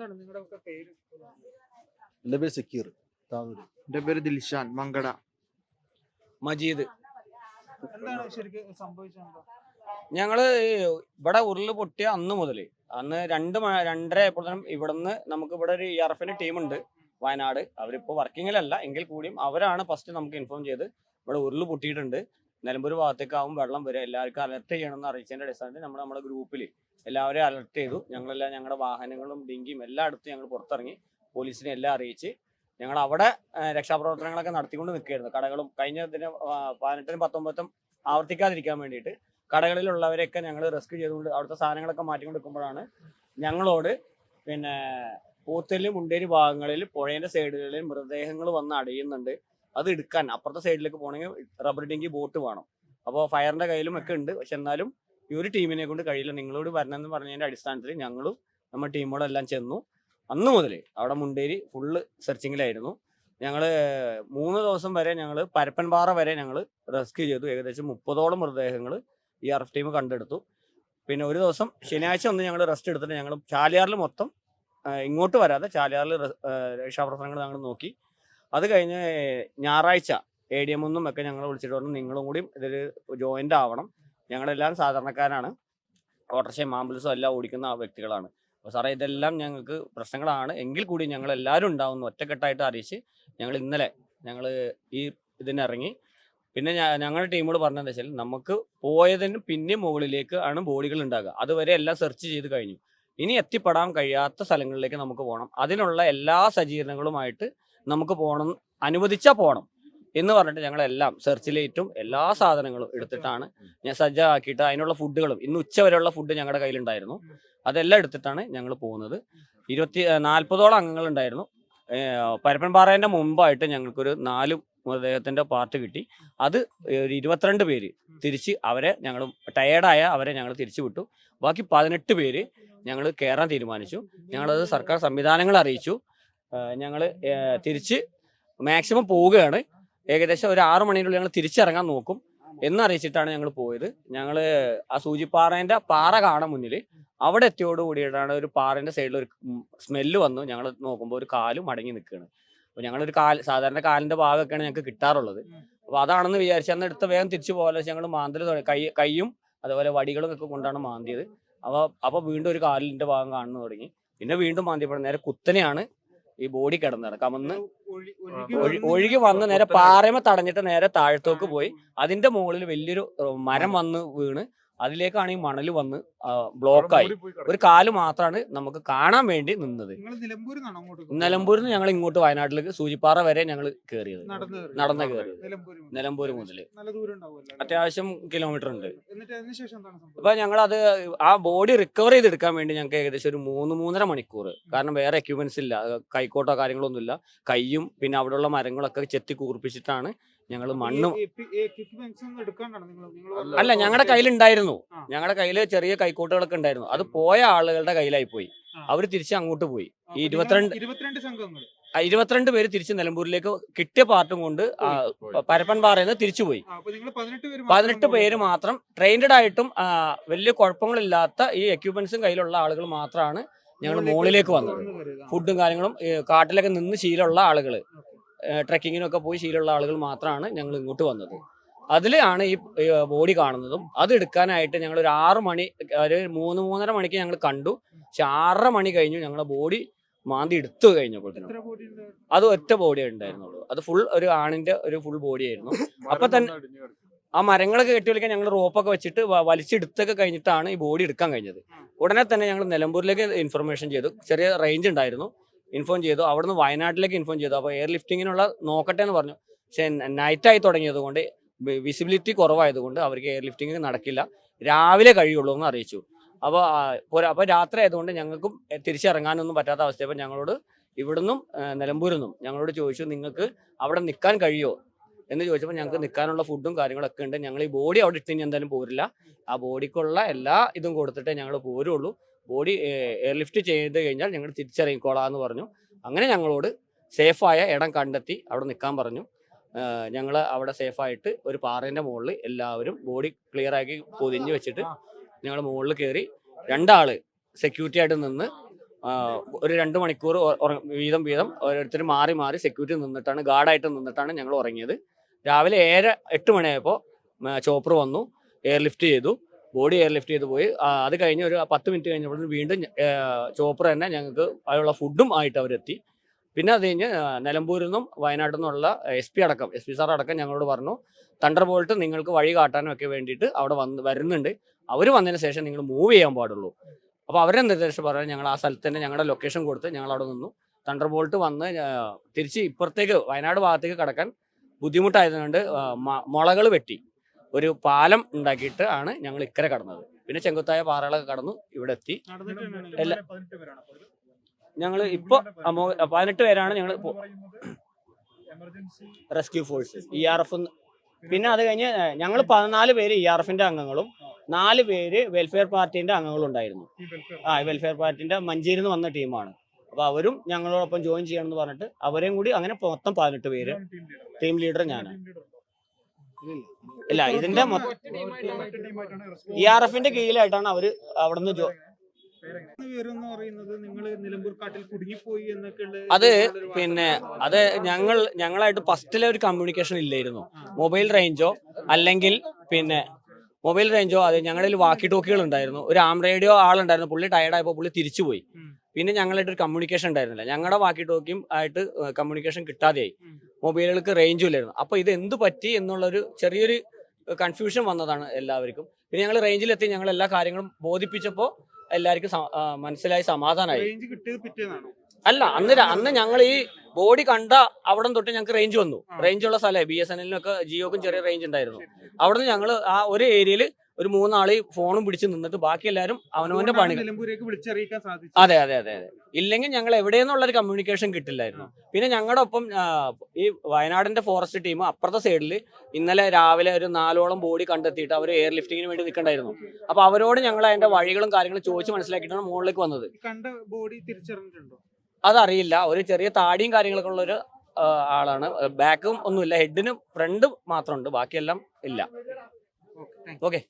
എന്താണ് നിങ്ങളുടെ ഒക്കെ പേര്? എന്റെ പേര് സക്കീർ താനൂര് എന്റെ പേര് ദിൽഷാൻ മങ്കട. മജീദ്. എന്താണ് ശരിക്കും സംഭവിച്ചത് ഞങ്ങൾ ഈ ഇവിടെ ഉരുൾ പൊട്ടിയ അന്ന് മുതൽ അന്ന് രണ്ട് മ- രണ്ടര ആയപ്പോഴത്തേനും ഇവിടുന്ന് നമുക്ക് ഇവിടെ ഒരു ഇ ആർ ഉണ്ട് ടീമുണ്ട് വയനാട്. അവരിപ്പോ വർക്കിങ്ങിലല്ല എങ്കിൽ കൂടിയും അവരാണ് ഫസ്റ്റ് നമുക്ക് ഇൻഫോം ചെയ്ത് ഇവിടെ ഉരുൾ പൊട്ടിയിട്ടുണ്ട്. നിലമ്പൂർ ഭാഗത്തേക്കാവും വെള്ളം വരിക എല്ലാവർക്കും അലർട്ട് ചെയ്യണമെന്ന് അറിയിച്ചതിന്റെ അടിസ്ഥാനത്തിൽ നമ്മൾ നമ്മുടെ ഗ്രൂപ്പിൽ എല്ലാവരെയും അലർട്ട് ചെയ്തു. ഞങ്ങളെല്ലാം ഞങ്ങളുടെ വാഹനങ്ങളും ഡിങ്കിയും എല്ലാ അടുത്തും ഞങ്ങൾ പുറത്തിറങ്ങി പോലീസിനെ എല്ലാം അറിയിച്ച് ഞങ്ങൾ അവിടെ രക്ഷാപ്രവർത്തനങ്ങളൊക്കെ നടത്തിക്കൊണ്ട് നിൽക്കുകയായിരുന്നു. കടകളും കഴിഞ്ഞ ദിനം പതിനെട്ടിനും പത്തൊമ്പതും ആവർത്തിക്കാതിരിക്കാൻ വേണ്ടിയിട്ട് കടകളിലുള്ളവരെയൊക്കെ ഞങ്ങൾ റെസ്ക്യൂ ചെയ്തുകൊണ്ട് അവിടുത്തെ സാധനങ്ങളൊക്കെ മാറ്റിക്കൊടുക്കുമ്പോഴാണ് ഞങ്ങളോട് പിന്നെ പൂത്തലും മുണ്ടേരി ഭാഗങ്ങളിൽ പുഴേന്റെ സൈഡുകളിൽ മൃതദേഹങ്ങൾ വന്ന് അടയുന്നുണ്ട്. അത് എടുക്കാൻ അപ്പുറത്തെ സൈഡിലേക്ക് പോകണമെങ്കിൽ റബ്ബർ ഡിങ്കി ബോട്ട് വേണം. അപ്പോൾ ഫയറിന്റെ കയ്യിലും ഒക്കെ ഉണ്ട്. പക്ഷെ എന്നാലും ഈ ഒരു ടീമിനെ കൊണ്ട് കഴിയില്ല. നിങ്ങളോട് വരണമെന്ന് പറഞ്ഞതിന്റെ അടിസ്ഥാനത്തിൽ ഞങ്ങളും നമ്മുടെ ടീമോടെല്ലാം ചെന്നു. അന്ന് മുതൽ അവിടെ മുണ്ടേരി ഫുള്ള് സെർച്ചിങ്ങിലായിരുന്നു ഞങ്ങൾ മൂന്ന് ദിവസം വരെ ഞങ്ങൾ പരപ്പൻപാറ വരെ ഞങ്ങൾ റെസ്ക്യൂ ചെയ്തു. ഏകദേശം മുപ്പതോളം മൃതദേഹങ്ങൾ ഈ ആർ ടീം കണ്ടെടുത്തു. പിന്നെ ഒരു ദിവസം ശനിയാഴ്ച ഒന്ന് ഞങ്ങൾ റെസ്റ്റ് എടുത്തിട്ട് ഞങ്ങൾ ചാലിയാറിൽ മൊത്തം ഇങ്ങോട്ട് വരാതെ ചാലിയാറിൽ രക്ഷാപ്രവർത്തനങ്ങൾ ഞങ്ങൾ നോക്കി. അത് കഴിഞ്ഞ് ഞായറാഴ്ച എ ഡി എമ്മിന്നും ഒക്കെ ഞങ്ങൾ വിളിച്ചിട്ട് പറഞ്ഞു നിങ്ങളും കൂടി ഇതിൽ ജോയിന്റ് ആവണം. ഞങ്ങളെല്ലാം സാധാരണക്കാരാണ്. ഓട്ടോറിക്ഷയും ആംബുലൻസും എല്ലാം ഓടിക്കുന്ന വ്യക്തികളാണ്. അപ്പോൾ സാറേ ഇതെല്ലാം ഞങ്ങൾക്ക് പ്രശ്നങ്ങളാണ്. എങ്കിൽ കൂടി ഞങ്ങൾ എല്ലാവരും ഉണ്ടാവുന്നു ഒറ്റക്കെട്ടായിട്ട് അറിയിച്ച് ഞങ്ങൾ ഇന്നലെ ഞങ്ങൾ ഈ ഇതിനിറങ്ങി പിന്നെ ഞങ്ങളുടെ ടീമോട് പറഞ്ഞതെന്ന് വെച്ചാൽ നമുക്ക് പോയതിന് പിന്നെ മുകളിലേക്ക് ആണ് ബോഡികൾ ഉണ്ടാകുക അതുവരെ എല്ലാം സെർച്ച് ചെയ്ത് കഴിഞ്ഞു. ഇനി എത്തിപ്പെടാൻ കഴിയാത്ത സ്ഥലങ്ങളിലേക്ക് നമുക്ക് പോകണം. അതിനുള്ള എല്ലാ സജ്ജീകരണങ്ങളുമായിട്ട് നമുക്ക് പോകണം. അനുവദിച്ചാൽ പോകണം. എന്ന് പറഞ്ഞിട്ട് ഞങ്ങളെല്ലാം സെർച്ച് ലൈറ്റും എല്ലാ സാധനങ്ങളും എടുത്തിട്ടാണ് ഞാൻ സജ്ജമാക്കിയിട്ട് അതിനുള്ള ഫുഡുകളും ഇന്ന് ഉച്ച വരെയുള്ള ഫുഡ് ഞങ്ങളുടെ കയ്യിലുണ്ടായിരുന്നു. അതെല്ലാം എടുത്തിട്ടാണ് ഞങ്ങൾ പോകുന്നത്. ഇരുപത്തി നാൽപ്പതോളം അംഗങ്ങളുണ്ടായിരുന്നു. പരപ്പൻ പരപ്പൻപാറേന്റെ മുമ്പായിട്ട് ഞങ്ങൾക്കൊരു നാല് മൃതദേഹത്തിന്റെ പാർട്ട് കിട്ടി. അത് ഒരു ഇരുപത്തിരണ്ട് പേര് തിരിച്ച് അവരെ ഞങ്ങൾ ടയേർഡായ അവരെ ഞങ്ങൾ തിരിച്ചു വിട്ടു. ബാക്കി പതിനെട്ട് പേര് ഞങ്ങൾ കയറാൻ തീരുമാനിച്ചു. ഞങ്ങളത് സർക്കാർ സംവിധാനങ്ങൾ അറിയിച്ചു. ഞങ്ങൾ തിരിച്ച് മാക്സിമം പോവുകയാണ്. ഏകദേശം ഒരു ആറു മണിയുള്ളിൽ ഞങ്ങൾ തിരിച്ചിറങ്ങാൻ നോക്കും. എന്നറിയിച്ചിട്ടാണ് ഞങ്ങൾ പോയത്. ഞങ്ങൾ ആ സൂചിപ്പാറേന്റെ പാറ കാണാൻ മുന്നിൽ അവിടെ എത്തിയോട് കൂടിയിട്ടാണ് ഒരു പാറേന്റെ സൈഡിൽ ഒരു സ്മെല്ല് വന്നു. ഞങ്ങൾ നോക്കുമ്പോൾ ഒരു കാലും മടങ്ങി നിൽക്കുകയാണ് അപ്പോൾ ഞങ്ങളൊരു കാൽ സാധാരണ കാലിന്റെ ഭാഗമൊക്കെയാണ് ഞങ്ങൾക്ക് കിട്ടാറുള്ളത്. അപ്പോൾ അതാണെന്ന് വിചാരിച്ച് അന്ന് എടുത്ത വേഗം തിരിച്ചു പോലെ ഞങ്ങൾ മാന്തൽ തുടങ്ങി കൈ കൈയും അതുപോലെ വടികളും ഒക്കെ കൊണ്ടാണ് മാന്തിയത്. അപ്പോൾ അപ്പോൾ വീണ്ടും ഒരു കാലിന്റെ ഭാഗം കാണുന്നു തുടങ്ങി. പിന്നെ വീണ്ടും മാന്തിയപ്പോൾ നേരെ കുത്തനെയാണ് ഈ ബോഡി കിടന്നത്. കമന്ന് ഒഴുകി വന്ന് നേരെ പാറയമ തടഞ്ഞിട്ട് നേരെ താഴത്തോക്ക് പോയി. അതിന്റെ മുകളിൽ വലിയൊരു മരം വന്ന് വീണ്. അതിലേക്കാണ് ഈ മണൽ വന്ന് ബ്ലോക്കായി ഒരു കാൽ മാത്രമാണ് നമുക്ക് കാണാൻ വേണ്ടി നിന്നത്. നിലമ്പൂരിൽ നിന്ന് ഞങ്ങൾ ഇങ്ങോട്ട് വയനാട്ടിലേക്ക് സൂചിപ്പാറ വരെ ഞങ്ങൾ കയറിയത് നടന്ന കയറി കയറിയത് നിലമ്പൂർ മുതൽ. അത്യാവശ്യം കിലോമീറ്റർ ഉണ്ട്. അപ്പൊ ഞങ്ങൾ അത് ആ ബോഡി റിക്കവർ ചെയ്തെടുക്കാൻ വേണ്ടി ഞങ്ങൾക്ക് ഏകദേശം ഒരു മൂന്ന് മൂന്നര മണിക്കൂർ. കാരണം വേറെ എക്യുപ്മെന്റ്സ് ഇല്ല. കൈക്കോട്ടോ കാര്യങ്ങളൊന്നുമില്ല. കൈയും പിന്നെ അവിടെയുള്ള മരങ്ങളൊക്കെ ചെത്തി കൂർപ്പിച്ചിട്ടാണ് ഞങ്ങൾ മണ്ണ് എക്യുപ്മെന്റ്സ് ഒന്നും എടുക്കാണ്ടാണ് നിങ്ങൾ നിങ്ങൾ അല്ല ഞങ്ങളുടെ കയ്യിലുണ്ടായിരുന്നു. ഞങ്ങളുടെ കയ്യിൽ ചെറിയ കൈക്കോട്ടുകളൊക്കെ ഉണ്ടായിരുന്നു. അത് പോയ ആളുകളുടെ കയ്യിലായി പോയി. അവർ തിരിച്ച് അങ്ങോട്ട് പോയി. ഈ ഇരുപത്തിരണ്ട് ഇരുപത്തിരണ്ട് സംഘങ്ങൾ ഇരുപത്തിരണ്ട് പേര് തിരിച്ച് നിലമ്പൂരിലേക്ക് കിട്ടിയ പാർട്ടും കൊണ്ട് പരപ്പൻപാറയിൽ നിന്ന് തിരിച്ചു പോയി. ആ, നിങ്ങൾ പതിനെട്ട് പേര് മാത്രം ട്രെയിൻഡ് ആയിട്ടും വലിയ കുഴപ്പങ്ങളില്ലാത്ത ഈ എക്യുപ്മെന്റ്സും കയ്യിലുള്ള ആളുകൾ മാത്രമാണ് ഞങ്ങൾ മുകളിലേക്ക് വന്നത്. ഫുഡും കാര്യങ്ങളും കാട്ടിലൊക്കെ നിന്ന് ശീലമുള്ള ആളുകൾ ട്രക്കിങ്ങിനൊക്കെ പോയി ശീലമുള്ള ആളുകൾ മാത്രമാണ് ഞങ്ങൾ ഇങ്ങോട്ട് വന്നത്. അതിലാണ് ഈ ബോഡി കാണുന്നതും അത് എടുക്കാനായിട്ട് ഞങ്ങൾ ഒരു ആറ് മണി ഒരു മൂന്ന് മൂന്നര മണിക്ക് ഞങ്ങൾ കണ്ടു. പക്ഷെ ആറര മണി കഴിഞ്ഞു ഞങ്ങളുടെ ബോഡി മാന്തി എടുത്തു കഴിഞ്ഞപ്പോഴത്തേനും. അത് ഒറ്റ ബോഡി ഉണ്ടായിരുന്നുള്ളൂ. അത് ഫുൾ ഒരു ആണിന്റെ ഒരു ഫുൾ ബോഡി ആയിരുന്നു അപ്പൊ തന്നെ ആ മരങ്ങളൊക്കെ കെട്ടി വലിക്കാൻ ഞങ്ങൾ റോപ്പൊക്കെ വെച്ചിട്ട് വലിച്ചെടുത്തൊക്കെ കഴിഞ്ഞിട്ടാണ് ഈ ബോഡി എടുക്കാൻ കഴിഞ്ഞത്. ഉടനെ തന്നെ ഞങ്ങൾ നിലമ്പൂരിലേക്ക് ഇൻഫർമേഷൻ ചെയ്തു. ചെറിയ റേഞ്ച് ഉണ്ടായിരുന്നു. ഇൻഫോം ചെയ്തു. അവിടുന്ന് വയനാട്ടിലേക്ക് ഇൻഫോം ചെയ്തു. അപ്പോൾ എയർ ലിഫ്റ്റിങ്ങിനുള്ള നോക്കട്ടെ എന്ന് പറഞ്ഞു. പക്ഷേ നൈറ്റായി തുടങ്ങിയത് കൊണ്ട് വിസിബിലിറ്റി കുറവായതുകൊണ്ട് അവർക്ക് എയർ ലിഫ്റ്റിംഗ് നടക്കില്ല. രാവിലെ കഴിയുള്ളൂ എന്ന് അറിയിച്ചു. അപ്പോൾ അപ്പോൾ രാത്രി ആയതുകൊണ്ട് ഞങ്ങൾക്കും തിരിച്ചിറങ്ങാനൊന്നും പറ്റാത്ത അവസ്ഥയപ്പോൾ ഞങ്ങളോട് ഇവിടുന്നും നിലമ്പൂരിൽ നിന്നും ഞങ്ങളോട് ചോദിച്ചു നിങ്ങൾക്ക് അവിടെ നിൽക്കാൻ കഴിയുമോ എന്ന് ചോദിച്ചപ്പോൾ ഞങ്ങൾക്ക് നിൽക്കാനുള്ള ഫുഡും കാര്യങ്ങളൊക്കെ ഉണ്ട്. ഞങ്ങൾ ഈ ബോഡി അവിടെ ഇട്ടിനി എന്തായാലും പോരില്ല. ആ ബോഡിക്കുള്ള എല്ലാ ഇതും കൊടുത്തിട്ടേ ഞങ്ങൾ പോരുള്ളൂ. ബോഡി എയർ ലിഫ്റ്റ് ചെയ്ത് കഴിഞ്ഞാൽ ഞങ്ങൾ തിരിച്ചറിയിക്കോളാന്ന് എന്ന് പറഞ്ഞു. അങ്ങനെ ഞങ്ങളോട് സേഫായ ഇടം കണ്ടെത്തി അവിടെ നിൽക്കാൻ പറഞ്ഞു. ഞങ്ങൾ അവിടെ സേഫായിട്ട് ഒരു പാറേന്റെ മുകളിൽ എല്ലാവരും ബോഡി ക്ലിയർ ആക്കി പൊതിഞ്ഞ് വെച്ചിട്ട് ഞങ്ങൾ മുകളിൽ കയറി രണ്ടാൾ സെക്യൂരിറ്റി ആയിട്ട് നിന്ന് ഒരു രണ്ട് മണിക്കൂർ വീതം വീതം ഓരോരുത്തർ മാറി മാറി സെക്യൂരിറ്റി നിന്നിട്ടാണ് ഗാർഡായിട്ട് നിന്നിട്ടാണ് ഞങ്ങൾ ഉറങ്ങിയത്. രാവിലെ ഏഴ് എട്ട് മണിയായപ്പോൾ ചോപ്പർ വന്നു എയർ ലിഫ്റ്റ് ചെയ്തു. ബോഡി എയർ ലിഫ്റ്റ് ചെയ്ത് പോയി. അത് കഴിഞ്ഞ് ഒരു പത്ത് മിനിറ്റ് കഴിഞ്ഞപ്പോൾ വീണ്ടും ചോപ്പർ തന്നെ ഞങ്ങൾക്ക് അതിനുള്ള ഫുഡും ആയിട്ട് അവരെത്തി. പിന്നെ അത് കഴിഞ്ഞ് നിലമ്പൂരിൽ നിന്നും വയനാട്ടിൽ നിന്നുള്ള എസ് പി അടക്കം എസ് പി സാർ അടക്കം ഞങ്ങളോട് പറഞ്ഞു തണ്ടർ ബോൾട്ട് നിങ്ങൾക്ക് വഴി കാട്ടാനും ഒക്കെ വേണ്ടിയിട്ട് അവിടെ വന്ന് വരുന്നുണ്ട്. അവർ വന്നതിന് ശേഷം നിങ്ങൾ മൂവ് ചെയ്യാൻ പാടുള്ളൂ. അപ്പോൾ അവരെ നിർദ്ദേശം പറയാൻ ഞങ്ങൾ ആ സ്ഥലത്ത് തന്നെ ഞങ്ങളുടെ ലൊക്കേഷൻ കൊടുത്ത് ഞങ്ങൾ അവിടെ നിന്നു. തണ്ടർ ബോൾട്ട് വന്ന് തിരിച്ച് ഇപ്പുറത്തേക്ക് വയനാട് ഭാഗത്തേക്ക് കടക്കാൻ ബുദ്ധിമുട്ടായതുകൊണ്ട് മുളകൾ വെട്ടി. ഒരു പാലം ഉണ്ടാക്കിയിട്ട് ആണ് ഞങ്ങൾ ഇക്കരെ കടന്നത്. പിന്നെ ചെങ്കുത്തായ പാറകളൊക്കെ കടന്നു ഇവിടെ എത്തി. എല്ലാ-. ഞങ്ങൾ ഇപ്പോൾ പതിനെട്ട് പേരാണ് ഞങ്ങൾ rescue force E R F പിന്നെ അത് കഴിഞ്ഞ് ഞങ്ങൾ പതിനാല് പേര് ഇ ആർ എഫിന്റെ അംഗങ്ങളും നാല് പേര് വെൽഫെയർ പാർട്ടിന്റെ അംഗങ്ങളും ഉണ്ടായിരുന്നു ആ വെൽഫെയർ പാർട്ടിന്റെ മഞ്ചേരിന്ന് വന്ന ടീമാണ്. അപ്പൊ അവരും ഞങ്ങളോടൊപ്പം ജോയിൻ ചെയ്യണമെന്ന് പറഞ്ഞിട്ട് അവരെയും കൂടി അങ്ങനെ മൊത്തം പതിനെട്ട് പേര്. ടീം ലീഡർ ഞാൻ ഞാനാണ് ഇല്ല ഇതിന്റെ ഇ ആർ എഫിന്റെ കീഴിലായിട്ടാണ് അവർ അവിടുന്ന് ജോ പേരെന്ന് പറയുന്നത് നിങ്ങൾ നിലമ്പൂർ കാട്ടിൽ കുടുങ്ങിപ്പോയി എന്നൊക്കെ ഉള്ള അത് പിന്നെ അത് ഞങ്ങൾ ഞങ്ങളായിട്ട് ഫസ്റ്റിലെ ഒരു കമ്മ്യൂണിക്കേഷൻ ഇല്ലായിരുന്നു. മൊബൈൽ റേഞ്ചോ അല്ലെങ്കിൽ പിന്നെ മൊബൈൽ റേഞ്ചോ അത് ഞങ്ങളിൽ വാക്കി ടോക്കികൾ ഉണ്ടായിരുന്നു. ഒരു ആം റേഡിയോ ആളുണ്ടായിരുന്നു. പുള്ളി ടയർഡായപ്പോൾ പുള്ളി തിരിച്ചുപോയി. പോയി പിന്നെ ഞങ്ങളായിട്ട് ഒരു കമ്മ്യൂണിക്കേഷൻ ഉണ്ടായിരുന്നില്ല. ഞങ്ങളുടെ വാക്കി ടോക്കിയും ആയിട്ട് കമ്മ്യൂണിക്കേഷൻ കിട്ടാതെയായി. മൊബൈലുകൾക്ക് റേഞ്ചും ഇല്ലായിരുന്നു. അപ്പോൾ ഇത് എന്ത് പറ്റി എന്നുള്ളൊരു ചെറിയൊരു കൺഫ്യൂഷൻ വന്നതാണ് എല്ലാവർക്കും. പിന്നെ ഞങ്ങൾ റേഞ്ചിലെത്തി ഞങ്ങൾ എല്ലാ കാര്യങ്ങളും ബോധിപ്പിച്ചപ്പോൾ എല്ലാവർക്കും മനസ്സിലായി സമാധാനമായി അല്ല അന്ന് അന്ന് ഞങ്ങൾ ഈ ബോഡി കണ്ട അവിടെ തൊട്ട് ഞങ്ങൾക്ക് റേഞ്ച് വന്നു. റേഞ്ച് ഉള്ള സ്ഥലമായി ബി എസ് എൻ എല്ലിനൊക്കെ ജിയോക്കും ചെറിയ റേഞ്ച് ഉണ്ടായിരുന്നു. അവിടുന്ന് ഞങ്ങൾ ആ ഒരു ഏരിയയിൽ ഒരു മൂന്നാൾ ഫോണും പിടിച്ച് നിന്നിട്ട് ബാക്കി എല്ലാവരും അവനവന്റെ പണി അതെ അതെ അതെ അതെ. ഇല്ലെങ്കിൽ ഞങ്ങൾ എവിടെയെന്നുള്ള ഒരു കമ്മ്യൂണിക്കേഷൻ കിട്ടില്ലായിരുന്നു പിന്നെ ഞങ്ങളുടെ ഒപ്പം ഈ വയനാടിന്റെ ഫോറസ്റ്റ് ടീം അപ്പുറത്തെ സൈഡിൽ ഇന്നലെ രാവിലെ ഒരു നാലോളം ബോഡി കണ്ടെത്തിയിട്ട് അവർ എയർ ലിഫ്റ്റിങ്ങിന് വേണ്ടി നിൽക്കണ്ടായിരുന്നു. അപ്പൊ അവരോട് ഞങ്ങൾ അതിന്റെ വഴികളും കാര്യങ്ങളും ചോദിച്ച് മനസ്സിലാക്കിയിട്ടാണ് മുകളിലേക്ക് വന്നത്. കണ്ട ബോഡി തിരിച്ചറിഞ്ഞിട്ടുണ്ടോ? അതറിയില്ല. ഒരു ചെറിയ താടിയും കാര്യങ്ങളൊക്കെ ഉള്ള ഒരു ആളാണ്. ബാക്കും ഒന്നുമില്ല. ഹെഡിനും ഫ്രണ്ട് മാത്രമുണ്ട്. ബാക്കിയെല്ലാം ഇല്ല. ഓക്കെ.